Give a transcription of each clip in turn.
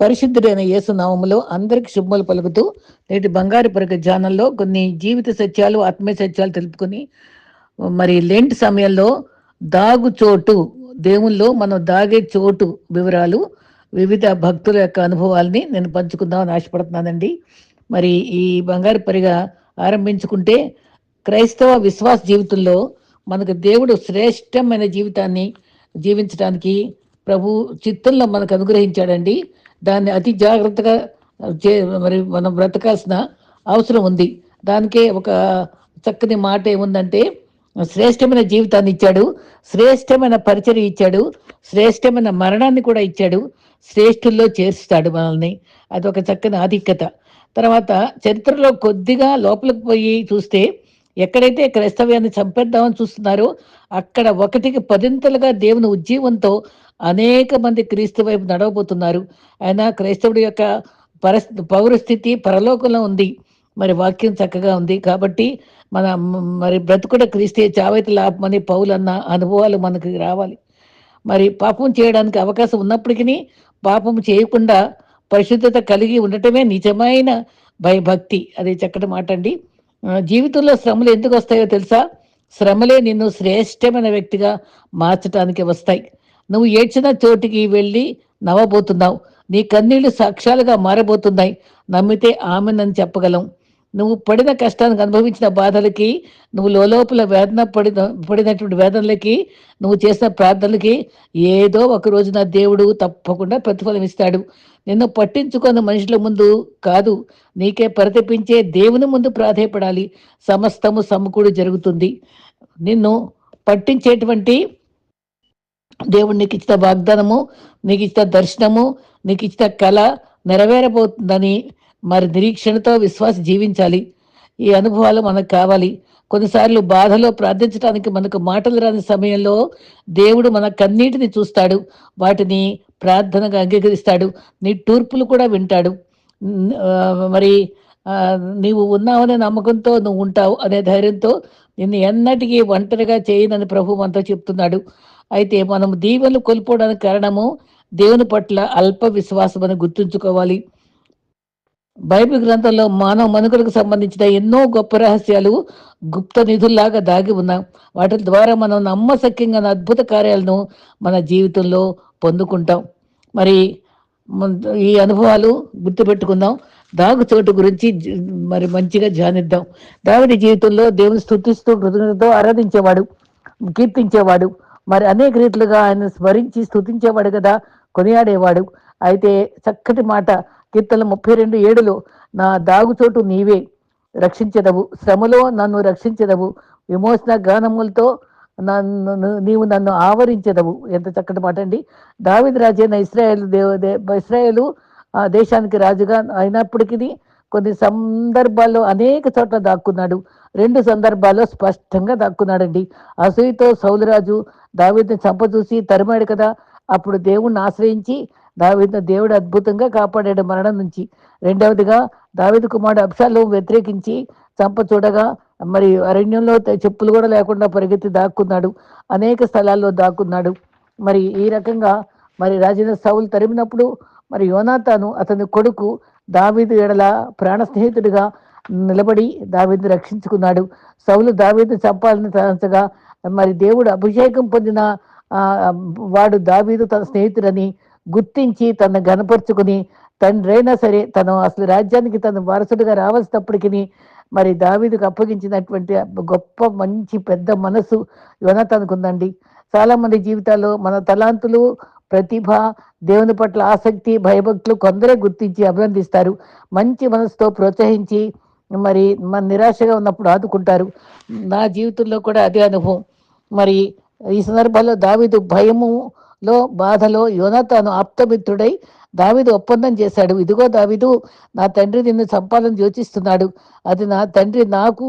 పరిశుద్ధుడైన యేసునామములో అందరికి శుభములు పలుకుతూ నేటి బంగారు పరగ ధ్యానంలో కొన్ని జీవిత సత్యాలు ఆత్మీయ సత్యాలు తెలుపుకొని మరి లెంట్ సమయంలో దాగు చోటు దేవుల్లో మనం దాగే చోటు వివరాలు వివిధ భక్తుల యొక్క అనుభవాల్ని నేను పంచుకుందామని ఆశపడుతున్నానండి. మరి ఈ బంగారు పరిగ ఆరంభించుకుంటే క్రైస్తవ విశ్వాస జీవితంలో మనకు దేవుడు శ్రేష్టమైన జీవితాన్ని జీవించడానికి ప్రభు చిత్తంలో మనకు అనుగ్రహించాడండి. దాన్ని అతి జాగ్రత్తగా చే మరి మనం బ్రతకాల్సిన అవసరం ఉంది. దానికే ఒక చక్కని మాట ఏముందంటే శ్రేష్టమైన జీవితాన్ని ఇచ్చాడు శ్రేష్టమైన పరిచయం ఇచ్చాడు శ్రేష్టమైన మరణాన్ని కూడా ఇచ్చాడు శ్రేష్ఠుల్లో చేస్తాడు మనల్ని. అది ఒక చక్కని ఆధిక్యత. తర్వాత చరిత్రలో కొద్దిగా లోపలికి పోయి చూస్తే ఎక్కడైతే క్రైస్తవ్యాన్ని చంపేద్దామని చూస్తున్నారో అక్కడ ఒకటికి పదింతలుగా దేవుని ఉజ్జీవంతో అనేక మంది క్రీస్తు వైపు నడవబోతున్నారు. ఆయన క్రైస్తవుడి యొక్క పరిస్థితి పౌరస్థితి పరలోకంలో ఉంది. మరి వాక్యం చక్కగా ఉంది. కాబట్టి మన మరి బ్రతుకుడ క్రీస్తే చావైతే లాభమని పౌలన్న అనుభవాలు మనకి రావాలి. మరి పాపం చేయడానికి అవకాశం ఉన్నప్పటికీ పాపం చేయకుండా పరిశుద్ధత కలిగి ఉండటమే నిజమైన భయభక్తి అది చక్కటి మాట అండి. జీవితంలో శ్రమలు ఎందుకు వస్తాయో తెలుసా? శ్రమలే నిన్ను శ్రేష్టమైన వ్యక్తిగా మార్చడానికి వస్తాయి. నువ్వు ఏడ్చిన చోటికి వెళ్ళి నవ్వబోతున్నావు. నీ కన్నీళ్ళు సాక్ష్యాలుగా మారబోతున్నాయి. నమ్మితే ఆమెనని చెప్పగలం. నువ్వు పడిన కష్టానికి అనుభవించిన బాధలకి నువ్వు లోపల వేదన పడిన పడినటువంటి వేదనలకి నువ్వు చేసిన ప్రార్థనలకి ఏదో ఒక రోజున దేవుడు తప్పకుండా ప్రతిఫలం ఇస్తాడు. నిన్ను పట్టించుకున్న మనుషుల ముందు కాదు. నీకే పరితపించే దేవుని ముందు ప్రాధేయపడాలి. సమస్తము సమకూడి జరుగుతుంది. నిన్ను పట్టించేటువంటి దేవుడు నీకు ఇచ్చిన వాగ్దానము నీకు ఇచ్చిన దర్శనము నీకు ఇచ్చిన కళ నెరవేరబోతుందని మరి నిరీక్షణతో విశ్వాస జీవించాలి. ఈ అనుభవాలు మనకు కావాలి. కొన్నిసార్లు బాధలో ప్రార్థించడానికి మనకు మాటలు రాని సమయంలో దేవుడు మన కన్నీటిని చూస్తాడు. వాటిని ప్రార్థనగా అంగీకరిస్తాడు. నీ తూర్పులు కూడా వింటాడు. మరి నీవు ఉన్నావనే నమ్మకంతో నువ్వు ఉంటావు అనే ధైర్యంతో నిన్ను ఎన్నటికీ ఒంటరిగా చేయనని ప్రభు మనతో చెప్తున్నాడు. అయితే మనం దీవెనలు కోల్పోవడానికి కారణము దేవుని పట్ల అల్ప విశ్వాసం అని గుర్తుంచుకోవాలి. బైబిల్ గ్రంథంలో మానవ మనుగడకు సంబంధించిన ఎన్నో గొప్ప రహస్యాలు గుప్త నిధుల్లాగా దాగి ఉన్నాయి వాటి ద్వారా మనం నమ్మశక్యంగా అద్భుత కార్యాలను మన జీవితంలో పొందుకుంటాం. మరి ఈ అనుభవాలు గుర్తుపెట్టుకుందాం. దాగు చోటు గురించి మరి మంచిగా ధ్యానిద్దాం. దావిడి జీవితంలో దేవుని స్థుతిస్తూ కృతజ్ఞతతో ఆరాధించేవాడు కీర్తించేవాడు. మరి అనేక రీతిలుగా ఆయన స్మరించి స్థుతించేవాడు కదా కొనియాడేవాడు. అయితే చక్కటి మాట కీర్తన ముప్పై రెండు ఏడులో నా దాగుచోటు నీవే రక్షించదవు శ్రమలో నన్ను రక్షించదవు విమోచన గానములతో నన్ను నీవు నన్ను ఆవరించదవు. ఎంత చక్కటి మాట అండి. దావిద్ రాజైన ఇస్రాయేల్ దేవ దే- ఇస్రాయేలు ఆ దేశానికి రాజుగా అయినప్పటికీ కొన్ని సందర్భాల్లో అనేక చోట్ల దాక్కున్నాడు. రెండు సందర్భాల్లో స్పష్టంగా దాక్కున్నాడండి. అసూయతో సౌలరాజు దావీదుని చంపచూసి తరిమాడు కదా అప్పుడు దేవుణ్ణి ఆశ్రయించి దావీదును దేవుడు అద్భుతంగా కాపాడాడు మరణం నుంచి. రెండవదిగా దావీదు కుమారుడు అంశాలు వ్యతిరేకించి చంప చూడగా మరి అరణ్యంలో చెప్పులు కూడా లేకుండా పరిగెత్తి దాక్కున్నాడు. అనేక స్థలాల్లో దాక్కున్నాడు. మరి ఈ రకంగా మరి రాజేంద్ర సౌలు తరిమినప్పుడు మరి యోనాతాను అతని కొడుకు దావీదు ఎడల ప్రాణ స్నేహితుడిగా నిలబడి దావీదుని రక్షించుకున్నాడు. సౌలు దావీదు చంపాలని తలంచగా మరి దేవుడు అభిషేకం పొందిన వాడు దావీదు తన స్నేహితుడని గుర్తించి తను గనపరుచుకుని తండ్రైనా సరే తను అసలు రాజ్యానికి తను వారసుడిగా రావాల్సినప్పటికీ మరి దావీదుకు అప్పగించినటువంటి గొప్ప మంచి పెద్ద మనసు యోనతానికి ఉందండి చాలామంది జీవితాల్లో మన తలాంతులు ప్రతిభ దేవుని పట్ల ఆసక్తి భయభక్తులు కొందరే గుర్తించి అభినందిస్తారు. మంచి మనసుతో ప్రోత్సహించి మరి మన నిరాశగా ఉన్నప్పుడు ఆదుకుంటారు. నా జీవితంలో కూడా అదే అనుభవం. మరి ఈ సందర్భంలో దావిదు భయములో బాధలో యోనతాను ఆప్తమిత్రుడై దావిదు ఒప్పందం చేశాడు. ఇదిగో దావిదు నా తండ్రి నిన్ను చంపాలని యోచిస్తున్నాడు. అది నా తండ్రి నాకు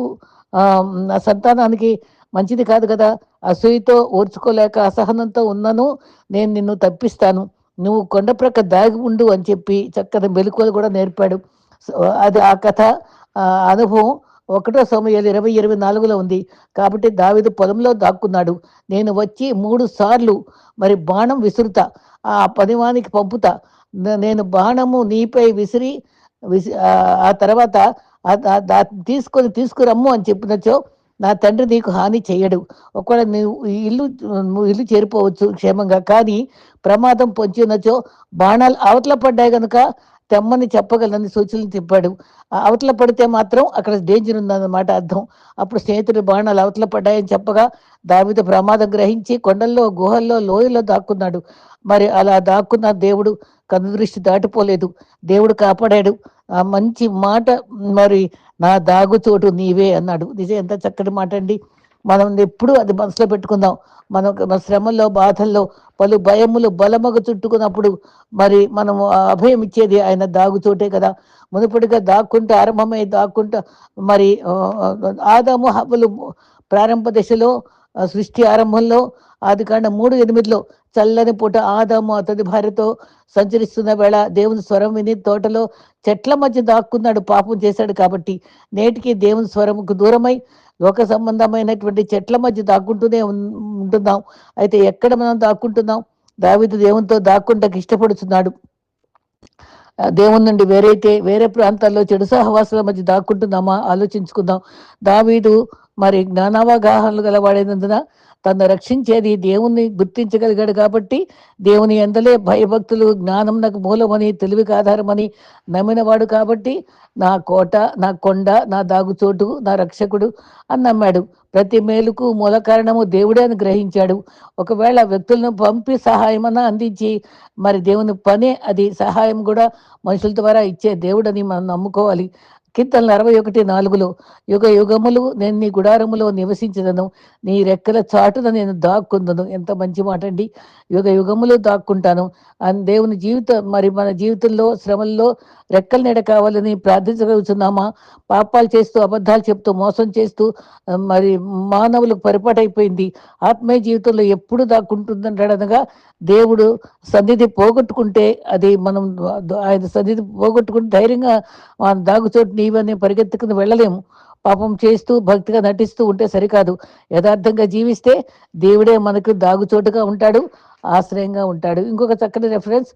నా సంతానానికి మంచిది కాదు కదా. అసూయతో ఓర్చుకోలేక అసహనంతో ఉన్నను నేను నిన్ను తప్పిస్తాను. నువ్వు కొండ ప్రక్క దాగి ఉండు అని చెప్పి చక్కని మెలుకోలు కూడా నేర్పాడు. అది ఆ కథ. అనుభవం ఒకటో సమయాలు ఇరవై ఇరవై నాలుగులో ఉంది. కాబట్టి దావిదు పొలంలో దాక్కున్నాడు. నేను వచ్చి మూడు సార్లు మరి బాణం విసురుతా ఆ పనివానికి పంపుతా. నేను బాణము నీపై విసిరి విసి ఆ- తర్వాత తీసుకొని తీసుకురమ్ము అని చెప్పినచో నా తండ్రి నీకు హాని చేయడు. ఒకవేళ నువ్వు ఇల్లు ఇల్లు చేరిపోవచ్చు క్షేమంగా. కానీ ప్రమాదం పొంచి ఉన్నచో బాణాలు అవతల పడ్డాయి కనుక తెమ్మని చెప్పగలని సూచనలు తిప్పాడు. అవతల పడితే మాత్రం అక్కడ డేంజర్ ఉందన్నమాట అర్థం. అప్పుడు స్నేహితుడి బాణాలు అవతల పడ్డాయని చెప్పగా దావిత ప్రమాదం గ్రహించి కొండల్లో గుహల్లో లోయలో దాక్కున్నాడు. మరి అలా దాక్కున్న దేవుడు కన్ను దృష్టి దాటిపోలేదు. దేవుడు కాపాడాడు. ఆ మంచి మాట మరి నా దాగుచోటు నీవే అన్నాడు. నిజం ఎంత చక్కటి మాట అండి. మనం ఎప్పుడు అది మనసులో పెట్టుకుందాం. మనం మన శ్రమల్లో బాధల్లో పలు భయములు బలమగ చుట్టుకున్నప్పుడు మరి మనము అభయం ఇచ్చేది ఆయన దాగుచోటే కదా. మునుపటిగా దాక్కుంటూ ఆరంభమై దాక్కుంటూ మరి ఆదాము హబ్బులు ప్రారంభ దశలో సృష్టి ఆరంభంలో ఆది కాండ మూడు ఎనిమిదిలో చల్లని పూట ఆదాము అతని భార్యతో సంచరిస్తున్న వేళ దేవుని స్వరం విని తోటలో చెట్ల మధ్య దాక్కున్నాడు పాపం చేశాడు కాబట్టి నేటికి దేవుని స్వరముకు దూరమై లోక సంబంధమైనటువంటి చెట్ల మధ్య దాక్కుంటూనే ఉంటున్నాం. అయితే ఎక్కడ మనం దాక్కుంటున్నాం? దావిదు దేవునితో దాక్కుంటకు ఇష్టపడుతున్నాడు దేవుని నుండి వేరైతే వేరే ప్రాంతాల్లో చెడు సహవాసాల మధ్య దాక్కుంటుందామా ఆలోచించుకుందాం. దావీదు మరి జ్ఞానావగాహనలు గలవాడైనందున తను రక్షించేది దేవుణ్ణి గుర్తించగలిగాడు కాబట్టి దేవుని ఎందలే భయభక్తులు జ్ఞానం నాకు మూలమని తెలివికి ఆధారమని నమ్మినవాడు కాబట్టి నా కోట నా కొండ నా దాగుచోటు నా రక్షకుడు అని నమ్మాడు. ప్రతి మేలుకు మూల కారణము దేవుడే అని గ్రహించాడు. ఒకవేళ వ్యక్తులను పంపి సహాయమన్నా అందించి మరి దేవుని పనే అది సహాయం కూడా మనుషుల ద్వారా ఇచ్చే దేవుడని మనం నమ్ముకోవాలి. కీర్తనలు అరవై ఒకటి నాలుగులో యుగ యుగములు నేను నీ గుడారములో నివసించదను నీ రెక్కల చాటున నేను దాక్కుందను. ఎంత మంచి మాట అండి. యుగ యుగములు దాక్కుంటాను. అని దేవుని జీవితం మరి మన జీవితంలో శ్రమల్లో రెక్కల నీడ కావాలని ప్రార్థించగలుగుతున్నామా? పాపాలు చేస్తూ అబద్ధాలు చెప్తూ మోసం చేస్తూ మరి మానవులకు పరిపాటైపోయింది. ఆత్మీయ జీవితంలో ఎప్పుడు దాక్కుంటుందంటాడనగా దేవుడు సన్నిధి పోగొట్టుకుంటే అది మనం ఆయన సన్నిధి పోగొట్టుకుంటే ధైర్యంగా ఆ దాగుచోటు నీవని పరిగెత్తుకుని వెళ్ళలేము. పాపం చేస్తూ భక్తిగా నటిస్తూ ఉంటే సరికాదు. యథార్థంగా జీవిస్తే దేవుడే మనకు దాగుచోటుగా ఉంటాడు. ఆశ్రయంగా ఉంటాడు. ఇంకొక చక్కటి రెఫరెన్స్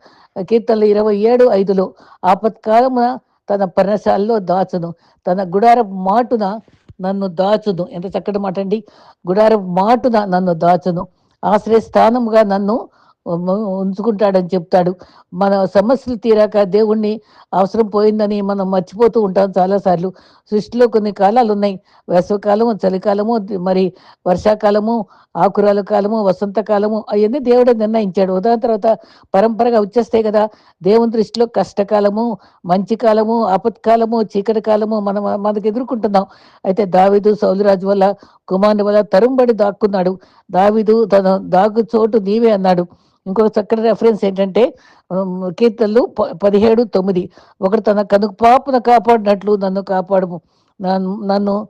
కీర్తనలు ఇరవై ఏడు ఐదులో ఆపత్కాలమున తన పర్ణశాలలో దాచును. తన గుడార మాటున నన్ను దాచును. ఎంత చక్కటి మాట అండి గుడార మాటున నన్ను దాచును. ఆశ్రయ స్థానముగా నన్ను ఉంచుకుంటాడని చెప్తాడు. మన సమస్యలు తీరాక దేవుణ్ణి అవసరం పోయిందని మనం మర్చిపోతూ ఉంటాం చాలాసార్లు. సృష్టిలో కొన్ని కాలాలు ఉన్నాయి వేసవకాలము చలికాలము మరి వర్షాకాలము ఆకురాల కాలము వసంతకాలము అవన్నీ దేవుడే నిర్ణయించాడు. ఉదాహరణ తర్వాత పరంపరగా వచ్చేస్తాయి కదా. దేవుని దృష్టిలో కష్టకాలము మంచి కాలము ఆపత్కాలము చీకటి కాలము మనం మనకు ఎదుర్కొంటున్నాం. అయితే దావీదు సౌలిరాజు వల్ల కుమారుని వల్ల తరుంబడి దాక్కున్నాడు. దావీదు తన దాగు చోటు నీవే అన్నాడు. ఇంకొక చక్కటి రెఫరెన్స్ ఏంటంటే కీర్తనలు పదిహేడు తొమ్మిది. ఒకడు తన కనుక పాపను కాపాడినట్లు నన్ను కాపాడము. నన్ను నన్ను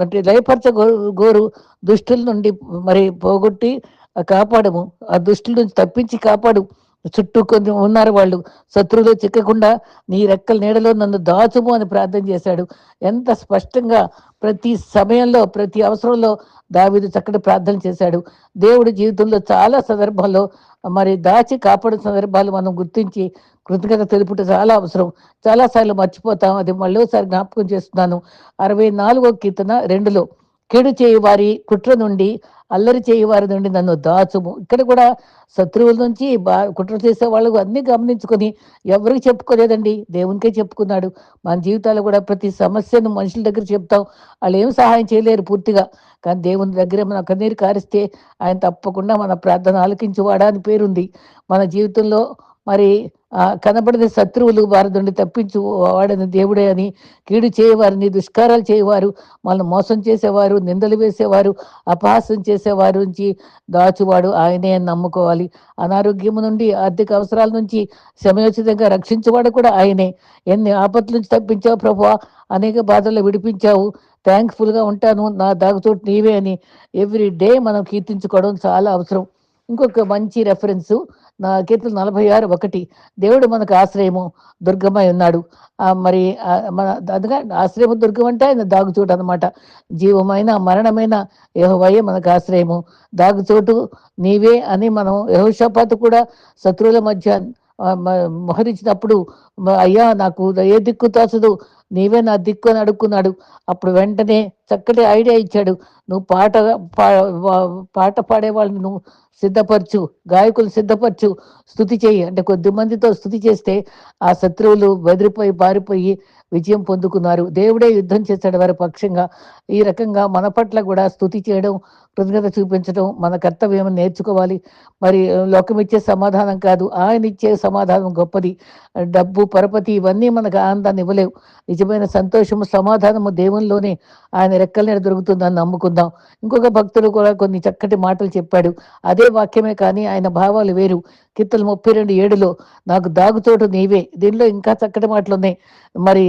అంటే లయపరచ గో- గోరు దుష్టుల నుండి మరి పోగొట్టి కాపాడము. ఆ దుష్టుల నుంచి తప్పించి కాపాడు. చుట్టూ కొన్ని ఉన్నారు వాళ్ళు. శత్రువులు చిక్కకుండా నీ రెక్కల నీడలో నన్ను దాచుము అని ప్రార్థన చేశాడు. ఎంత స్పష్టంగా ప్రతి సమయంలో ప్రతి అవసరంలో దావీదు చక్కటి ప్రార్థన చేశాడు. దేవుడి జీవితంలో చాలా సందర్భాల్లో మరి దాచి కాపాడే సందర్భాలు మనం గుర్తించి కృతజ్ఞత తెలుపుట చాలా అవసరం. చాలాసార్లు మర్చిపోతాం. అది మళ్ళీసారి జ్ఞాపకం చేస్తున్నాను. అరవై నాలుగో కీర్తన రెండులో కేడు చేయి వారి కుట్ర నుండి అల్లరి చేయవారి నుండి నన్ను దాచుము. ఇక్కడ కూడా శత్రువుల నుంచి బా కుట్ర చేసే వాళ్ళు అన్ని గమనించుకొని ఎవరికి చెప్పుకోలేదండి. దేవునికే చెప్పుకున్నాడు. మన జీవితాలు కూడా ప్రతి సమస్యను మనుషుల దగ్గర చెప్తాం. వాళ్ళు ఏం సహాయం చేయలేరు పూర్తిగా. కానీ దేవుని దగ్గర మన కన్నీరు కారిస్తే ఆయన తప్పకుండా మన ప్రార్థన ఆలకించువాడా అని పేరుంది. మన జీవితంలో మరి కనబడిన శత్రువులు వారి నుండి తప్పించు వాడని దేవుడే అని కీడు చేయవారిని దుష్కారాలు చేయవారు మనల్ని మోసం చేసేవారు నిందలు వేసేవారు అపహాసం చేసేవారు నుంచి దాచువాడు ఆయనే అని నమ్ముకోవాలి. అనారోగ్యము నుండి ఆర్థిక అవసరాల నుంచి సమయోచితంగా రక్షించేవాడు కూడా ఆయనే. ఎన్ని ఆపత్తుల నుంచి తప్పించావు ప్రభు అనేక బాధల్లో విడిపించావు. థ్యాంక్ఫుల్గా ఉంటాను నా దాగుతోటి నీవే అని ఎవ్రీ డే మనం కీర్తించుకోవడం చాలా అవసరం. ఇంకొక మంచి రెఫరెన్సు నా కీర్తన నలభై ఆరు ఒకటి. దేవుడు మనకు ఆశ్రయము దుర్గమై ఉన్నాడు. మరి మన అందుకని ఆశ్రయము దుర్గం అంటే ఆయన దాగుచోటు అనమాట జీవమైన మరణమైన యహోవయ్యే మనకు ఆశ్రయము. దాగుచోటు నీవే అని మనం యహోషపాతు కూడా శత్రువుల మధ్య మోహరించినప్పుడు అయ్యా నాకు ఏ దిక్కు తోచదు నీవే నా దిక్కు అని అడుక్కున్నాడు. అప్పుడు వెంటనే చక్కటి ఐడియా ఇచ్చాడు. నువ్వు పాట పా- పాట పాడే వాళ్ళని నువ్వు సిద్ధపరచు గాయకులు సిద్ధపరచు స్థుతి చేయి. అంటే కొద్ది మందితో స్థుతి చేస్తే ఆ శత్రువులు బెదిరిపోయి పారిపోయి విజయం పొందుకున్నారు. దేవుడే యుద్ధం చేశాడు వారి పక్షంగా. ఈ రకంగా మన పట్ల కూడా స్థుతి చేయడం కృతజ్ఞత చూపించడం మన కర్తవ్యం నేర్చుకోవాలి. మరి లోకం ఇచ్చే సమాధానం కాదు. ఆయన ఇచ్చే సమాధానం గొప్పది. డబ్బు పరపతి ఇవన్నీ మనకు ఆనందాన్ని ఇవ్వలేవు. నిజమైన సంతోషము సమాధానము దేవునిలోనే ఆయన రెక్కల నీడ దొరుకుతుందని నమ్ముకుందాం. ఇంకొక భక్తుడు కూడా కొన్ని చక్కటి మాటలు చెప్పాడు. అదే వాక్యమే కానీ ఆయన భావాలు వేరు. కీర్తలు ముప్పై రెండు ఏడులో నాకు దాగుతోటు నీవే. దీనిలో ఇంకా చక్కటి మాటలు ఉన్నాయి మరి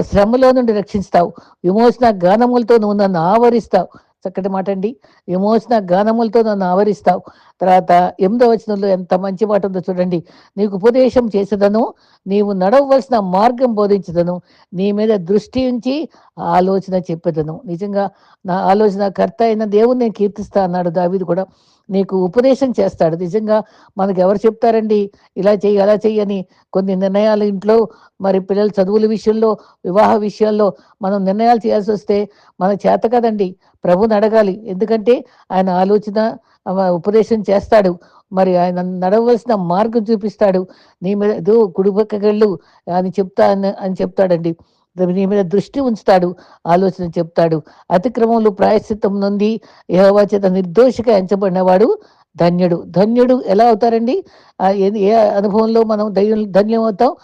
శ్రమలో నుండి రక్షిస్తావు. విమోచన గానములతో నువ్వు నన్ను ఆవరిస్తావు. చక్కటి మాట అండి విమోచన గానములతో నన్ను ఆవరిస్తావు. తర్వాత ఎనిమిదో వచనంలో ఎంత మంచి మాట ఉందో చూడండి. నీకు ఉపదేశం చేసేదను నీవు నడవలసిన మార్గం బోధించదను నీ మీద దృష్టి ఉంచి ఆలోచన చెప్పేదను. నిజంగా నా ఆలోచన కర్త అయిన దేవుని నేను కీర్తిస్తా అన్నాడు దావీదు కూడా. నీకు ఉపదేశం చేస్తాడు. నిజంగా మనకు ఎవరు చెప్తారండి? ఇలా చెయ్యి అలా చెయ్యని కొన్ని నిర్ణయాలు ఇంట్లో మరి పిల్లల చదువుల విషయంలో వివాహ విషయాల్లో మనం నిర్ణయాలు చేయాల్సి వస్తే మన చేత కదండి. ప్రభుని అడగాలి. ఎందుకంటే ఆయన ఆలోచన ఉపదేశం చేస్తాడు. మరి ఆయన నడవలసిన మార్గం చూపిస్తాడు. నీ మీద ఏదో కుడిపక్కగళ్ళు అని చెప్తా అని- చెప్తాడండి. నీ మీద దృష్టి ఉంచుతాడు. ఆలోచన చెప్తాడు. అతిక్రమంలో ప్రాయశ్చిత్తం నుండి యహోవాచేత నిర్దోషిగా ఎంచబడినవాడు ధన్యుడు. ధన్యుడు ఎలా అవుతారండి? ఏ- అనుభవంలో మనం ధన్యు ధన్యం అవుతాం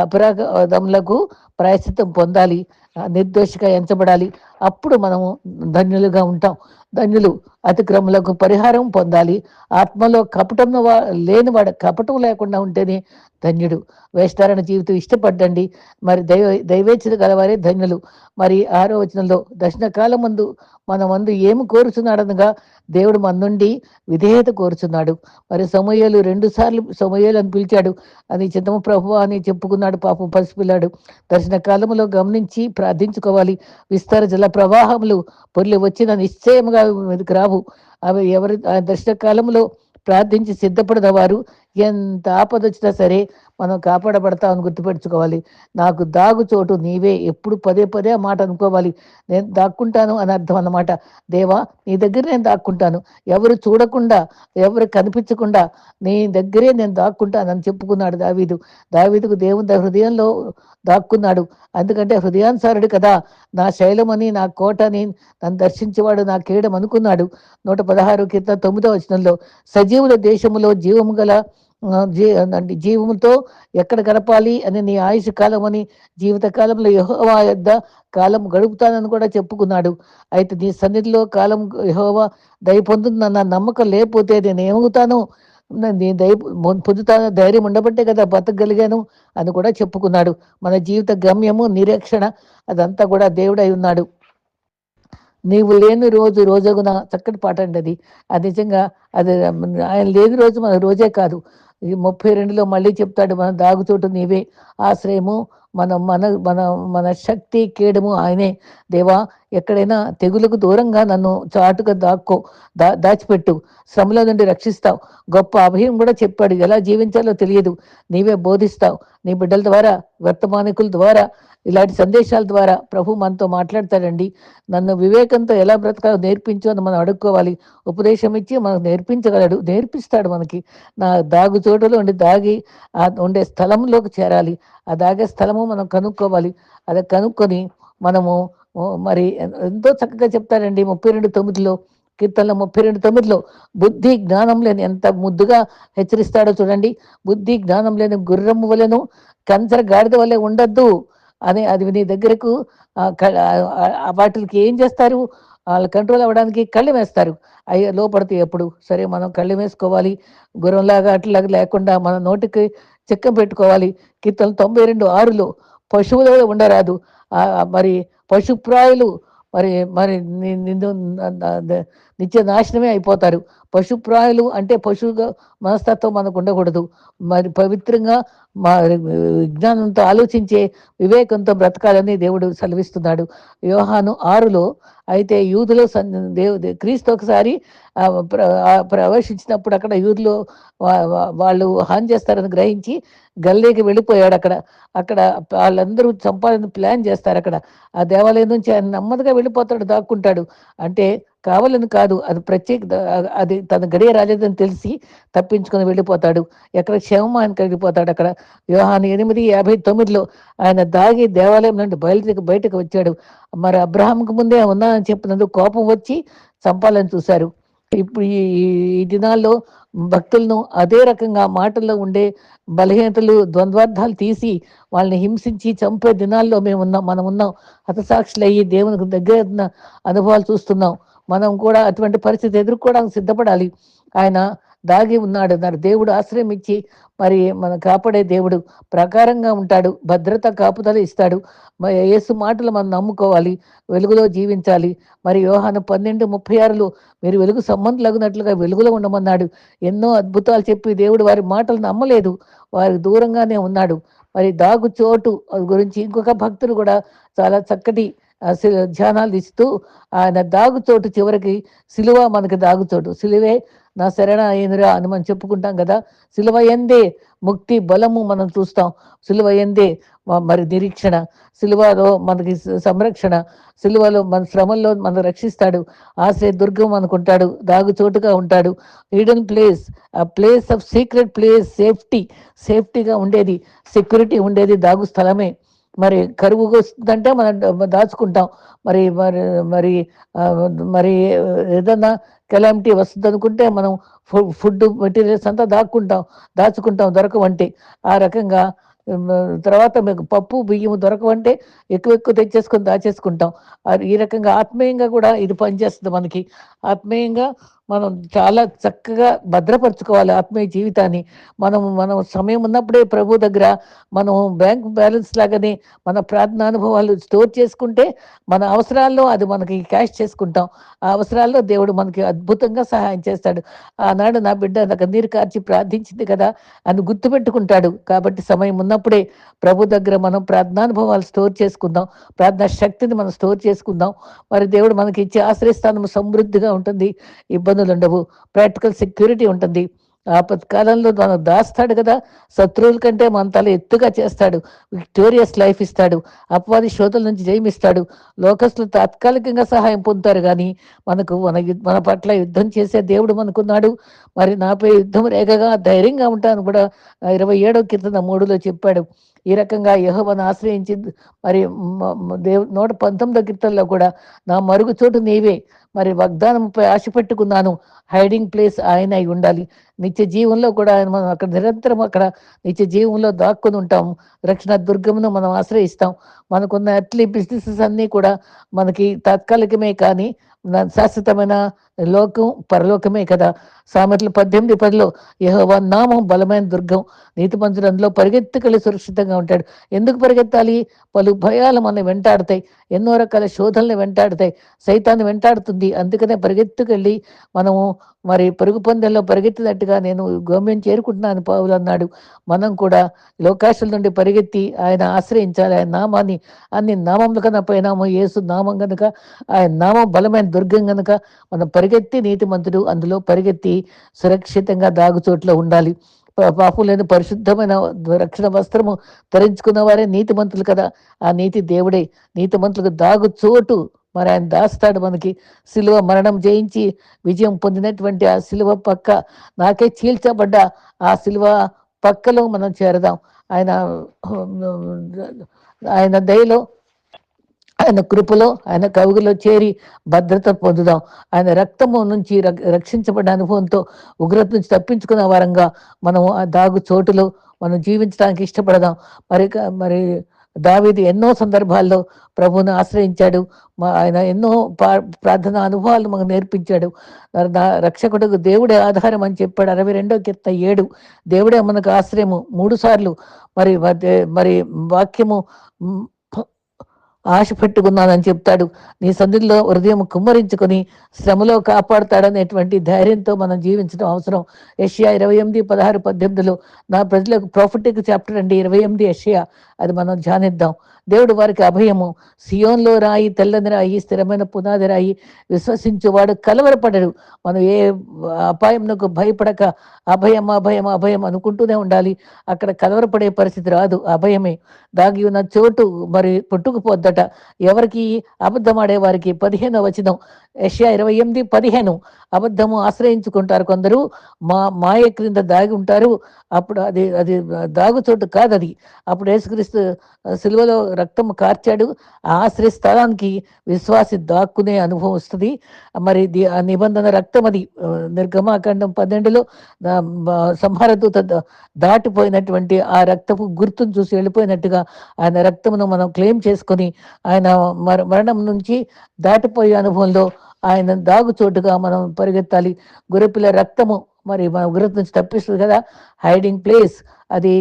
అపరాధములకు ప్రాయశ్చిత్తం పొందాలి. నిర్దోషిగా ఎంచబడాలి. అప్పుడు మనము ధన్యులుగా ఉంటాం. ధన్యులు అతిక్రములకు పరిహారం పొందాలి. ఆత్మలో కపటం లేనివాడు కపటం లేకుండా ఉంటేనే ధన్యుడు. వేషధారణ జీవితం ఇష్టపడ్డండి. మరి దైవ దైవేచ్ఛత గలవారే ధన్యులు. మరి ఆరో వచనంలో దర్శనకాలం ముందు మన మందు ఏమి కోరుచున్నాడనగా దేవుడు మన నుండి విధేయత కోరుచున్నాడు. మరి సమయాలు రెండు సార్లు సమయాలు అని పిలిచాడు. అని చిత్తమ ప్రభు అని చెప్పుకున్నాడు పాపం పసిపిల్లాడు. దర్శన కాలంలో గమనించి ప్రార్థించుకోవాలి. విస్తార జల ప్రవాహములు పొర్లి వచ్చిన నిశ్చయముగా మీదకి రావు. అవి ఎవరి ఆ దర్శన కాలంలో ప్రార్థించి సిద్ధపడదవారు ఎంత ఆపద వచ్చినా సరే మనం కాపాడబడతామని గుర్తుపెట్టుకోవాలి. నాకు దాగు చోటు నీవే. ఎప్పుడు పదే పదే ఆ మాట అనుకోవాలి. నేను దాక్కుంటాను అని అర్థం అన్నమాట. దేవా నీ దగ్గర నేను దాక్కుంటాను. ఎవరు చూడకుండా ఎవరు కనిపించకుండా నీ దగ్గరే నేను దాక్కుంటానని చెప్పుకున్నాడు దావీదు. దావీదుకు దేవుని హృదయంలో దాక్కున్నాడు. ఎందుకంటే హృదయానుసారుడు కదా. నా శైలమని నా కోటని నన్ను దర్శించేవాడు నా కేయడం అనుకున్నాడు నూట పదహారు కింద తొమ్మిదో వచనంలో సజీవుల దేశములో జీవము గల అంటే జీవముతో ఎక్కడ గడపాలి అని నీ ఆయుష్ కాలం అని జీవిత కాలంలో యహోవా యొద్ద కాలం గడుపుతానని కూడా చెప్పుకున్నాడు. అయితే నీ సన్నిధిలో కాలం యహోవా దయ పొందుతుందన్న నమ్మకం లేకపోతే నేను ఏమవుతాను? నీ దయ పొందుతాను ధైర్యం ఉండబట్టే కదా బతకగలిగాను అని కూడా చెప్పుకున్నాడు. మన జీవిత గమ్యము నిరీక్షణ అదంతా కూడా దేవుడై ఉన్నాడు. నీవు లేని రోజు రోజగున చక్కటి పాట అండి అది. అది నిజంగా అది ఆయన లేని రోజు మన రోజే కాదు. ఈ ముప్పై రెండులో మళ్ళీ చెప్తాడు మన దాగుచోటు నీవే. ఆశ్రయము మన మన మన మన శక్తి కేడము ఆయనే. దేవా ఎక్కడైనా తెగులకు దూరంగా నన్ను చాటుగా దాక్కో దా దాచిపెట్టు. శ్రమలో నుండి రక్షిస్తావు. గొప్ప అభయం కూడా చెప్పాడు. ఎలా జీవించాలో తెలియదు. నీవే బోధిస్తావు. నీ బిడ్డల ద్వారా వర్తమానికుల ద్వారా ఇలాంటి సందేశాల ద్వారా ప్రభు మనతో మాట్లాడతాడండి. నన్ను వివేకంతో ఎలా బ్రతకాలో నేర్పించు అని మనం అడుక్కోవాలి. ఉపదేశం ఇచ్చి మనకు నేర్పించగలడు. నేర్పిస్తాడు మనకి. నా దాగు చోటులో ఉండి దాగి ఆ ఉండే స్థలంలోకి చేరాలి. ఆ దాగే స్థలము మనం కనుక్కోవాలి. అది కనుక్కొని మనము మరి ఎంతో చక్కగా చెప్తారండి ముప్పై రెండు తొమ్మిదిలో కీర్తనలో ముప్పై రెండు తొమ్మిదిలో బుద్ధి జ్ఞానం లేని ఎంత ముద్దుగా హెచ్చరిస్తాడో చూడండి. బుద్ధి జ్ఞానం లేని గుర్రము వలెను కంచర గాడిద వలె ఉండద్దు. అని అది నీ దగ్గరకు వాటికి ఏం చేస్తారు? వాళ్ళు కంట్రోల్ అవ్వడానికి కళ్ళెం వేస్తారు. అయ్యో లోపడతాయి ఎప్పుడు? సరే మనం కళ్ళెం వేసుకోవాలి. గుర్రంలాగా అట్లాగా లేకుండా మన నోటికి చెక్కం పెట్టుకోవాలి. కీర్తన తొంభై రెండు ఆరులో పశువులు ఉండరాదు. మరి పశుప్రాయులు. మరి మరి ని- నిన్ను నిత్య నాశనమే అయిపోతారు. పశుప్రాయులు అంటే పశువుగా మనస్తత్వం మనకు ఉండకూడదు. మరి పవిత్రంగా మా విజ్ఞానంతో ఆలోచించే వివేకంతో బ్రతకాలని దేవుడు సెలవిస్తున్నాడు. యోహాను ఆరులో అయితే యూదులో సన్ దేవు క్రీస్తు ఒకసారి ప్రవేశించినప్పుడు అక్కడ యూదులు వాళ్ళు హాని చేస్తారని గ్రహించి గల్లీకి వెళ్ళిపోయాడు అక్కడ. అక్కడ వాళ్ళందరూ చంపాలని ప్లాన్ చేస్తారు అక్కడ. ఆ దేవాలయం నుంచి ఆయన నెమ్మదిగా వెళ్ళిపోతాడు దాక్కుంటాడు. అంటే కావాలని కాదు. అది ప్రత్యేక అది తన గడియ రాలేదని తెలిసి తప్పించుకొని వెళ్ళిపోతాడు. ఎక్కడ క్షేమం ఆయన వెళ్ళిపోతాడు అక్కడ. యోహాను ఎనిమిది యాభై తొమ్మిదిలో ఆయన దాగి దేవాలయం నుండి బయలుదేరి బయటకు వచ్చాడు. మరి అబ్రహాంకు ముందే ఉన్నానని చెప్పినందుకు కోపం వచ్చి చంపాలని చూశారు. ఇప్పుడు ఈ దినాల్లో భక్తులను అదే రకంగా మాటల్లో ఉండే బలహీనతలు ద్వంద్వార్థాలు తీసి వాళ్ళని హింసించి చంపే దినాల్లో మేము ఉన్నాం మనం ఉన్నాం. హతసాక్షులు అయ్యి దేవునికి దగ్గర ఉన్న అనుభవాలు చూస్తున్నాం. మనం కూడా అటువంటి పరిస్థితి ఎదుర్కోవడానికి సిద్ధపడాలి. ఆయన దాగి ఉన్నాడు దేవుడు ఆశ్రయం ఇచ్చి మరి మన కాపాడే దేవుడు ప్రకారంగా ఉంటాడు. భద్రత కాపుదల ఇస్తాడు. మరి మాటలు మనం నమ్ముకోవాలి. వెలుగులో జీవించాలి. మరి యోహాను పన్నెండు ముప్పై ఆరులో మీరు వెలుగు సంబంధులగినట్లుగా వెలుగులో ఉండమన్నాడు. ఎన్నో అద్భుతాలు చెప్పి దేవుడు వారి మాటలు నమ్మలేదు. వారికి దూరంగానే ఉన్నాడు. మరి దాగు చోటు గురించి ఇంకొక భక్తుడు కూడా చాలా చక్కటి ధ్యానాలు ఇస్తూ ఆయన దాగుతోటి చివరికి సిలువ మనకి దాగుతోడు. సిలువే నా శరణ అయినరా అని మనం చెప్పుకుంటాం కదా. సిలువ ఎందే ముక్తి బలము మనం చూస్తాం. సిలువ ఎందే మరి నిరీక్షణ. సిలువలో మనకి సంరక్షణ. సిలువలో మన శ్రమల్లో మనం రక్షిస్తాడు. ఆశ్రయ దుర్గం అనుకుంటాడు. దాగు చోటుగా ఉంటాడు. ఈడన్ ప్లేస్ ఆ place of secret place safety. సేఫ్టీగా ఉండేది. సెక్యూరిటీ ఉండేది. దాగు స్థలమే. మరి కరువు వస్తుందంటే మనం దాచుకుంటాం. మరి మరి మరి మరి ఏదన్నా కెలామిటీ వస్తుంది అనుకుంటే మనం ఫుడ్ మెటీరియల్స్ అంతా దాక్కుంటాం దాచుకుంటాం దొరకవంటే. ఆ రకంగా తర్వాత మీకు పప్పు బియ్యం దొరకవంటే ఎక్కువ ఎక్కువ తెచ్చేసుకొని దాచేసుకుంటాం. ఈ రకంగా ఆత్మీయంగా కూడా ఇది పనిచేస్తుంది మనకి. ఆత్మీయంగా మనం చాలా చక్కగా భద్రపరచుకోవాలి ఆత్మీయ జీవితాన్ని. మనం మనం సమయం ఉన్నప్పుడే ప్రభు దగ్గర మనం బ్యాంక్ బ్యాలెన్స్ లాగానే మన ప్రార్థన అనుభవాలు స్టోర్ చేసుకుంటే మన అవసరాల్లో అది మనకి క్యాష్ చేసుకుంటాం. ఆ అవసరాల్లో దేవుడు మనకి అద్భుతంగా సహాయం చేస్తాడు. ఆనాడు నా బిడ్డ నాకు నీరు కార్చి ప్రార్థించింది కదా అని గుర్తుపెట్టుకుంటాడు. కాబట్టి సమయం ఉన్నప్పుడే ప్రభు దగ్గర మనం ప్రార్థనానుభవాలు స్టోర్ చేసుకుందాం. ప్రార్థనా శక్తిని మనం స్టోర్ చేసుకుందాం. మరి దేవుడు మనకి ఇచ్చే ఆశ్రయస్థానం సమృద్ధిగా ఉంటుంది. ఇబ్బంది ఇబ్బందులు ఉండవు. ప్రాక్టికల్ సెక్యూరిటీ ఉంటుంది. ఆపత్కాలంలో మనం దాస్తాడు కదా. శత్రువుల కంటే మన తల ఎత్తుగా చేస్తాడు. విక్టోరియస్ లైఫ్ ఇస్తాడు. అపవాది శోధల నుంచి జయమిస్తాడు. లోకస్తులు తాత్కాలికంగా సహాయం పొందుతారు కానీ మనకు మన యుద్ధ- మన పట్ల యుద్ధం చేసే దేవుడు మనకున్నాడు. మరి నాపై యుద్ధం రేగగా ధైర్యంగా ఉంటాను కూడా ఇరవై ఏడవ కీర్తన మూడులో చెప్పాడు. ఈ రకంగా యహోవను ఆశ్రయించి మరి దేవు నూట పంతొమ్మిదో కీర్తనలో కూడా నా మరుగు చోటు నీవే. మరి వాగ్దానంపై ఆశ పెట్టుకున్నాను. హైడింగ్ ప్లేస్ ఆయన అయి ఉండాలి. నిత్య జీవంలో కూడా ఆయన మనం అక్కడ నిరంతరం అక్కడ నిత్య జీవంలో దాక్కుని ఉంటాం రక్షణ దుర్గమును మనం ఆశ్రయిస్తాం. మనకున్న అట్లీ బిజినెసెస్ అన్నీ కూడా మనకి తాత్కాలికమే కానీ శాశ్వతమైన లోకం పరలోకమే కదా. సామెతలు పద్దెనిమిది పదిలో యహోవా నామం బలమైన దుర్గం నీతి మంత్రులు అందులో పరిగెత్తుకెళ్ళి సురక్షితంగా ఉంటాడు. ఎందుకు పరిగెత్తాలి? పలు భయాలు మన వెంటాడతాయి. ఎన్నో రకాల శోధనలు వెంటాడతాయి. సైతాన్ని వెంటాడుతుంది. అందుకనే పరిగెత్తుకెళ్ళి మనము మరి పరుగు పందెంలో పరిగెత్తినట్టుగా నేను గమ్యం చేరుకుంటున్నాను పావులు అన్నాడు. మనం కూడా లోకాశుల నుండి పరిగెత్తి ఆయన ఆశ్రయించాలి. ఆయన నామాన్ని అన్ని నామములు కన్నా పైనామం ఏసు నామం గనుక ఆయన నామం బలమైన దుర్గం గనుక మనం పరిగెత్తి నీతిమంతుడు అందులో పరిగెత్తి సురక్షితంగా దాగుచోట్ల ఉండాలి. పా- పాపం లేని పరిశుద్ధమైన రక్షణ వస్త్రము ధరించుకున్న వారే నీతిమంతులు కదా. ఆ నీతి దేవుడే. నీతిమంతులకు దాగు చోటు. మరి ఆయన దాస్తాడు మనకి. సిలువ మరణం జయించి విజయం పొందినటువంటి ఆ సిలువ పక్క నాకే చీల్చబడ్డ ఆ సిలువ పక్కలో మనం చేరదాం. ఆయన ఆయన దయలో ఆయన కృపలో ఆయన కవుగులో చేరి భద్రత పొందుదాం. ఆయన రక్తము నుంచి రక్షించబడిన అనుభవంతో ఉగ్రత నుంచి తప్పించుకున్న వారంగా మనం ఆ దాగు చోటులో మనం జీవించడానికి ఇష్టపడదాం. మరి క- మరి దావీది ఎన్నో సందర్భాల్లో ప్రభువును ఆశ్రయించాడు. మా ఆయన ఎన్నో ప్రార్థన అనుభవాలు మనకు నేర్పించాడు. మరి రక్షకుడు దేవుడే ఆధారం అని చెప్పాడు అరవై రెండో కింద ఏడు. దేవుడే మనకు ఆశ్రయము మూడు సార్లు. మరి మరి వాక్యము ఆశ పెట్టుకున్నానని చెప్తాడు. నీ సన్నిధిలో హృదయం కుమ్మరించుకొని శ్రమలో కాపాడుతాడనేటువంటి ధైర్యంతో మనం జీవించడం అవసరం. ఏషియా ఇరవై ఎనిమిది పదహారు పద్దెనిమిదిలో నా ప్రజలకు ప్రాఫిటిక్ చాప్టర్ అండి. ఇరవై ఎనిమిది ఏషియా. అది మనం ధ్యానిద్దాం. దేవుడు వారికి అభయము. సియోన్లో రాయి తెల్లని రాయి స్థిరమైన పునాది రాయి విశ్వసించేవాడు కలవరపడడు. మనం ఏ అపాయంకు భయపడక అభయం అభయం అభయం అనుకుంటూనే ఉండాలి. అక్కడ కలవరపడే పరిస్థితి రాదు అభయమే. దాగి ఉన్న చోటు మరి పుట్టుకుపోద్దట. ఎవరికి అబద్ధం ఆడే వారికి పదిహేను వచనం. ఏషియా ఇరవై ఎనిమిది పదిహేను. అబద్ధము ఆశ్రయించుకుంటారు కొందరు. మా మాయ క్రింద దాగి ఉంటారు. అప్పుడు అది అది దాగు చోటు కాదు అది అప్పుడు యేసుక్రీస్తు సిలువలో రక్తం కార్చాడు. ఆ ఆశ్రయ స్థలానికి విశ్వాసి దాక్కునే అనుభవం వస్తుంది. మరి ఆ నిబంధన రక్తం అది నిర్గమాకాండం పన్నెండులో సంహారదూత దాటిపోయినటువంటి ఆ రక్తపు గుర్తును చూసి వెళ్ళిపోయినట్టుగా ఆయన రక్తమును మనం క్లెయిమ్ చేసుకొని ఆయన మర మరణం నుంచి దాటిపోయే అనుభవంలో ఆయన దాగు చోటుగా మనం పరిగెత్తాలి. గొర్రెపిల్ల రక్తము మరి మన ఉగ్రత నుంచి తప్పిస్తుంది కదా హైడింగ్ ప్లేస్ అది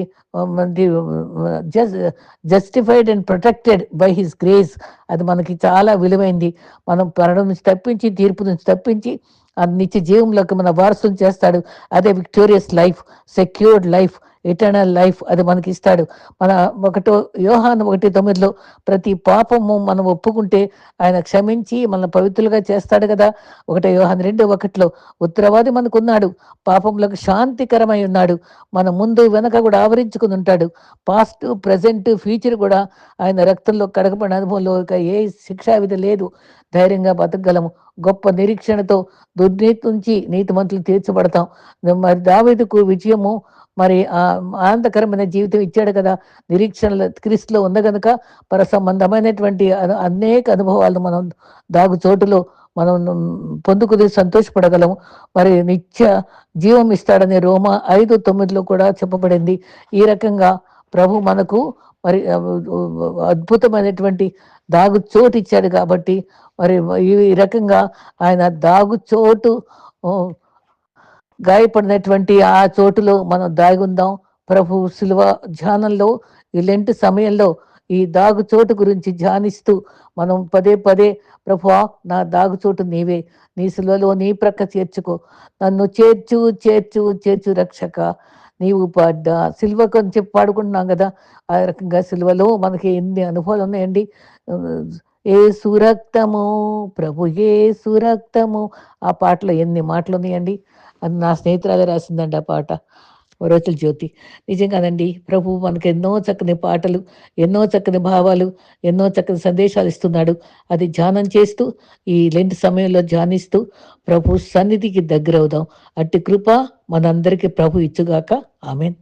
justified and protected by his grace అది మనకి చాలా విలువైంది. మనం మరణం నుంచి తప్పించి తీర్పు నుంచి తప్పించి అది నిత్య జీవంలోకి మన వారసులు చేస్తాడు. అదే victorious life secured life eternal life అది మనకి ఇస్తాడు మన ఒకటో యోహాన్ ఒకటి తొమ్మిదిలో ప్రతి పాపము మనం ఒప్పుకుంటే ఆయన క్షమించి మన పవిత్రులుగా చేస్తాడు కదా. ఒకటే యోహాన్ రెండు ఒకటిలో ఉత్తరవాది మనకున్నాడు పాపములకు శాంతికరమై ఉన్నాడు మన ముందు వెనక కూడా ఆవరించుకుని ఉంటాడు. పాస్ట్ ప్రజెంట్ ఫ్యూచర్ కూడా ఆయన రక్తంలో కడగబడిన అనుభవంలో ఇక ఏ శిక్షా విధి లేదు. ధైర్యంగా బతకగలము. గొప్ప నిరీక్షణతో దుర్నీతి నుంచి నీతిమంతులు తీర్చబడతాం. మరి దావేదికు విజయము మరి ఆ ఆనందకరమైన జీవితం ఇచ్చాడు కదా. నిరీక్షణ క్రీస్తులో ఉంది కనుక పర సంబంధమైనటువంటి అనేక అనుభవాలు మనం దాగు చోటులో మనం పొందుకుని సంతోషపడగలము. మరి నిత్య జీవం ఇస్తాడని రోమా ఐదు తొమ్మిదిలో కూడా చెప్పబడింది. ఈ రకంగా ప్రభు మనకు మరి అద్భుతమైనటువంటి దాగు చోటు ఇచ్చాడు కాబట్టి మరి ఈ రకంగా ఆయన దాగు చోటు గాయపడినటువంటి ఆ చోటులో మనం దాగుందాం. ప్రభు శిలువ ధ్యానంలో ఈ లెంట్ సమయంలో ఈ దాగు చోటు గురించి ధ్యానిస్తూ మనం పదే పదే ప్రభువా నా దాగు చోటు నీవే. నీ శిలువలో నీ ప్రక్క చేర్చుకో. నన్ను చేర్చు చేర్చు చేర్చు రక్షక. నీవు పాడ్డ సిల్వ కొంచెం పాడుకుంటున్నాం కదా. ఆ రకంగా సిల్వలో మనకి ఎన్ని అనుభవాలు ఉన్నాయండి? ఏ సురక్తము ప్రభు ఏ సురక్తము. ఆ పాటలో ఎన్ని మాటలు ఉన్నాయండి? అది నా స్నేహితురాలు రాసిందండి ఆ పాట. వరోతుల జ్యోతి. నిజంగానండి ప్రభు మనకు ఎన్నో చక్కని పాటలు ఎన్నో చక్కని భావాలు ఎన్నో చక్కని సందేశాలు ఇస్తున్నాడు. అది ధ్యానం చేస్తూ ఈ లెంట్ సమయంలో ధ్యానిస్తూ ప్రభు సన్నిధికి దగ్గరవుదాం. అట్టి కృప మనందరికీ ప్రభు ఇచ్చుగాక. ఆమెన్.